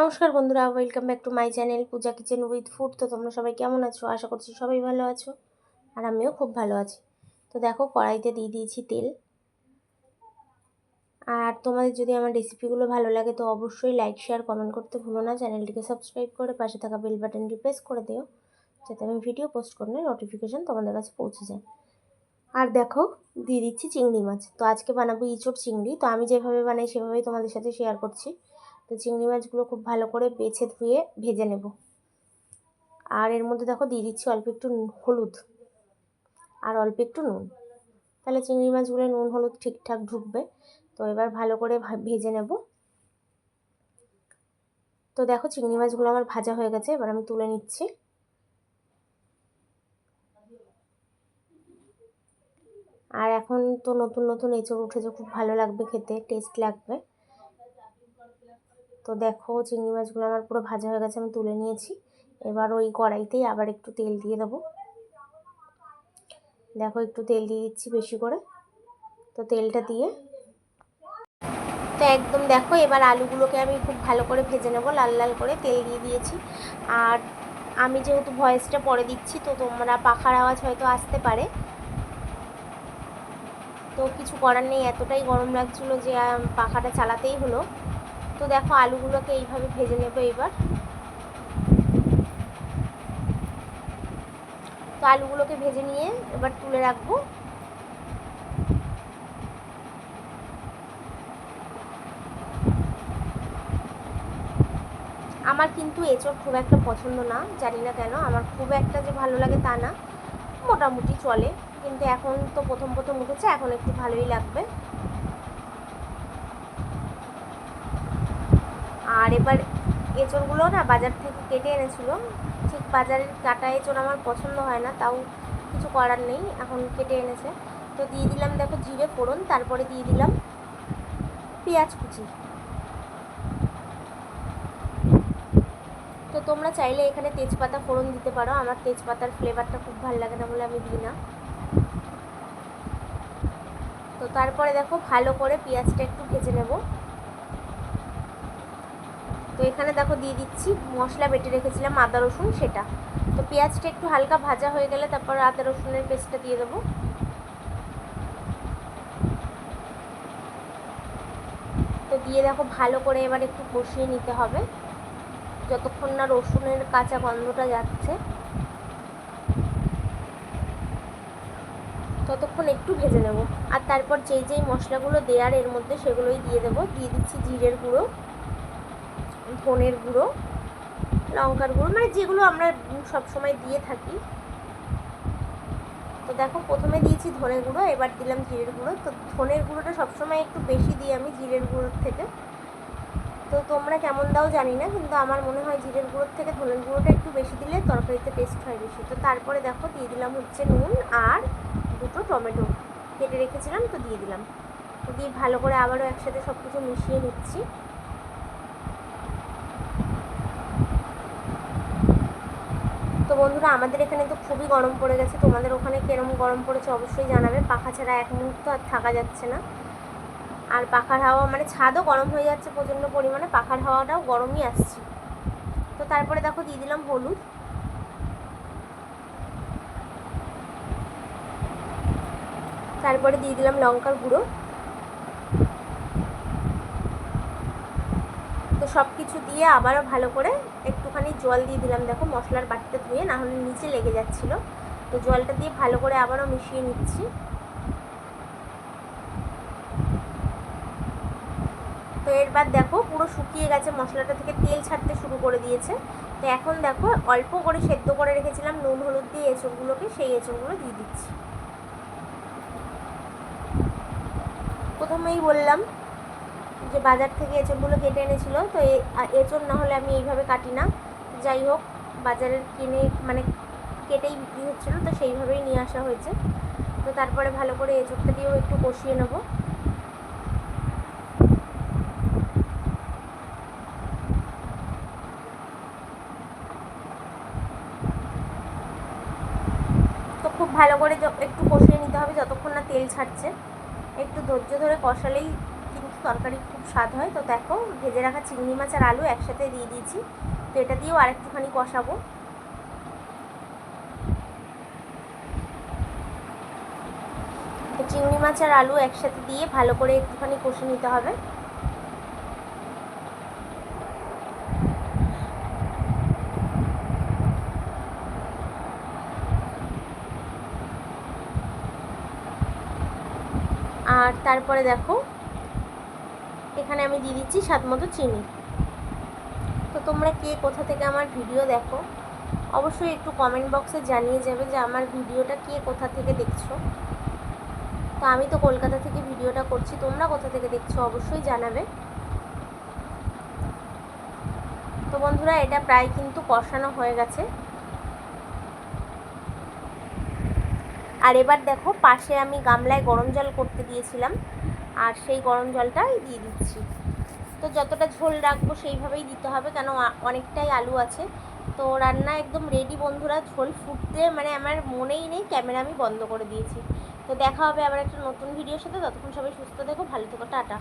নমস্কার বন্ধুরা welcome back to my channel Puja kitchen with food তো তোমরা সবাই কেমন আছো? আশা করছি সবাই ভালো আছো, আর আমিও খুব ভালো আছি। তো দেখো, কড়াইতে দিয়ে দিয়েছি তেল। আর তোমাদের যদি আমার রেসিপিগুলো ভালো লাগে, তো অবশ্যই লাইক শেয়ার কমেন্ট করতে ভুলো না। চ্যানেলটিকে সাবস্ক্রাইব করে পাশে থাকা বেল বাটনটি প্রেস করে দিও, যাতে আমি ভিডিও পোস্ট করলে নোটিফিকেশান তোমাদের কাছে পৌঁছে যায়। আর দেখো, দিয়ে দিচ্ছি চিংড়ি মাছ। তো আজকে বানাবো ইঁচড় চিংড়ি। তো আমি যেভাবে বানাই, সেভাবেই তোমাদের সাথে শেয়ার করছি। তো চিংড়ি মাছগুলো খুব ভালো করে বেছে ধুয়ে ভেজে নেব। আর এর মধ্যে দেখো দিয়ে দিচ্ছি অল্প একটু হলুদ। আর অল্প একটু নুন। তাহলে চিংড়ি মাছগুলো নুন, হলুদ ঠিকঠাক ঢুকবে। তো এবার ভালো করে ভেজে নেব। তো দেখো চিংড়ি মাছগুলো আমার ভাজা হয়ে গেছে, এবার আমি তুলে নিচ্ছি। আর এখন তো নতুন নতুন এঁচড় উঠেছে, খুব ভালো লাগবে খেতে, টেস্ট লাগবে। তো দেখো চিংড়ি মাছগুলো আমার পুরো ভাজা হয়ে গেছে, আমি তুলে নিয়েছি। এবার ওই কড়াইতেই আবার একটু তেল দিয়ে দেবো। দেখো একটু তেল দিয়ে দিচ্ছি বেশি করে। তো তেলটা দিয়ে তো একদম দেখো এবার আলুগুলোকে আমি খুব ভালো করে ভেজে নেব, লাল লাল করে তেল দিয়ে দিয়েছি। আর আমি যেহেতু ভয়েসটা পরে দিচ্ছি, তো তোমরা পাখার আওয়াজ হয়তো আসতে পারে। তো কিছু করার নেই, এতটাই গরম লাগছিল যে পাখাটা চালাতেই হলো। তো দেখো আলুগুলোকে এইভাবে ভেজে নেব এবার। তো আলুগুলোকে ভেজে নিয়ে এবার তুলে রাখব। আমার কিন্তু এঁচড় খুব একটা পছন্দ না, জানি না কেন, আমার খুব একটা যে ভালো লাগে তা না। মোটামুটি চলে, কিন্তু এখন তো প্রথম প্রথম উঠেছে, এখন একটু ভালোই লাগবে। আর এবার এঁচড়গুলো না বাজার থেকে কেটে এনেছিল। ঠিক বাজারের কাটা এঁচড় আমার পছন্দ হয় না, তাও কিছু করার নেই, এখন কেটে এনেছে। তো দিয়ে দিলাম, দেখো জিরে ফোড়ন, তারপরে দিয়ে দিলাম পেঁয়াজ কুচি। তো তোমরা চাইলে এখানে তেজপাতা ফোড়ন দিতে পারো, আমার তেজপাতার ফ্লেভারটা খুব ভালো লাগে না বলে আমি দিই না। তো তারপরে দেখো ভালো করে পেঁয়াজটা একটু ভেজে নেব। তো এখানে দেখো দিয়ে দিচ্ছি মশলা বেটে রেখেছিলাম আদা, রসুন, সেটা। তো পেঁয়াজটা একটু হালকা ভাজা হয়ে গেলে তারপর আদা, রসুনের পেস্টটা দিয়ে দেবো। তো দিয়ে দেখো ভালো করে এবার একটু কষিয়ে নিতে হবে, যতক্ষণ না রসুনের কাঁচা গন্ধটা যাচ্ছে। ততক্ষণ একটু ভেজে নেব। আর তারপর যেই যেই মশলাগুলো দেওয়ার এর মধ্যে সেগুলোই দিয়ে দেবো। দিয়ে দিচ্ছি জিরের গুঁড়ো। ধনের গুঁড়ো, লঙ্কার গুঁড়ো মানে যেগুলো আমরা সব সময় দিয়ে থাকি। তো দেখো, প্রথমে দিয়েছি ধনের গুঁড়ো, এবার দিলাম জিরের গুঁড়ো। তো ধনের গুঁড়োটা সবসময় একটু বেশি দিই আমি জিরের গুঁড়োর থেকে। তো তোমরা কেমন দাও জানি না, কিন্তু আমার মনে হয় জিরের গুঁড়োর থেকে ধনের গুঁড়োটা একটু বেশি দিলে তরকারিতে টেস্ট হয় বেশি। তো তারপরে দেখো, দিয়ে দিলাম হচ্ছে নুন আর দুটো টমেটো। কেটে রেখেছিলাম, তো দিয়ে দিলাম। তো দিয়ে ভালো করে আবারও একসাথে সব কিছু মিশিয়ে নিচ্ছি। বন্ধুরা, আমাদের এখানে তো খুবই গরম পড়ে গেছে। তোমাদের ওখানে কীরকম গরম পড়েছে অবশ্যই জানাবে। পাখা ছাড়া এক মুহূর্ত আর থাকা যাচ্ছে না। আর পাখার হাওয়া মানে ছাদও গরম হয়ে যাচ্ছে প্রচণ্ড পরিমাণে। পাখার হাওয়াটাও গরমই আসছে। তো তারপরে দেখো, দিয়ে দিলাম হলুদ। তারপরে দিয়ে দিলাম লঙ্কার গুঁড়ো। তো সব কিছু দিয়ে আবারও ভালো করে একটুখানি জল দিয়ে দিলাম। দেখো মশলার বাটিতে ধুয়ে, না হলে নিচে লেগে যাচ্ছিল। তো জলটা দিয়ে ভালো করে আবারও মিশিয়ে নিচ্ছি। তো এরবার দেখো পুরো শুকিয়ে গেছে, মশলাটা থেকে তেল ছাড়তে শুরু করে দিয়েছে। তো এখন দেখো অল্প করে সেদ্ধ করে রেখেছিলাম, নুন, হলুদ দিয়ে এঁচড়গুলোকে, সেই এঁচড়গুলো দিয়ে দিচ্ছি। প্রথমেই বললাম যে বাজার থেকে এঁচড়গুলো কেটে এনেছিল, তো এঁচড় না হলে আমি এইভাবে কাটি না। যাই হোক, বাজারের কিনে মানে কেটেই বিক্রি হচ্ছিল, তো সেইভাবেই নিয়ে আসা হয়েছে। তো তারপরে ভালো করে এঁচড়টা দিয়েও একটু কষিয়ে নেব। তো খুব ভালো করে একটু কষিয়ে নিতে হবে যতক্ষণ না তেল ছাড়ছে। একটু ধৈর্য ধরে কষালেই কিন্তু তরকারি খুব স্বাদ হয়। তো দেখো, ভেজে রাখা চিংড়ি মাছ আর আলু একসাথে দিয়ে দিয়েছি। তো এটা দিয়েও আরেকটুখানি কষাবো। চিংড়ি মাছ আর আলু একসাথে দিয়ে ভালো করে একটুখানি কষে নিতে হবে। আর তারপরে দেখো, এখানে আমি দিয়ে দিচ্ছি স্বাদ মতো চিনি। তো তোমরা কে? কোথা থেকে আমার ভিডিও দেখো? অবশ্যই একটু কমেন্ট বক্সে জানিয়ে যাবে যে আমার ভিডিওটা কে কোথা থেকে দেখছ। তো আমি তো কলকাতা থেকে ভিডিওটা করছি, তোমরা কোথা থেকে দেখছ অবশ্যই জানাবে। তো বন্ধুরা, এটা প্রায় কিন্তু কষানো হয়ে গেছে। আর এবার দেখো, পাশে আমি গামলায় গরম জল করতে দিয়েছিলাম। আর সেই গরম জলটাই দিয়ে দিচ্ছি। তো যতটা ঝোল রাখব সেইভাবেই দিতে হবে, কেন অনেকটাই আলু আছে। তো রান্না একদম রেডি বন্ধুরা, ঝোল ফুটতে মানে আমার মনেই নেই ক্যামেরা আমি বন্ধ করে দিয়েছি। তো দেখা হবে আবার একটা নতুন ভিডিওর সাথে, ততক্ষণ সবাই সুস্থ দেখো ভালো থেকো, টাটা।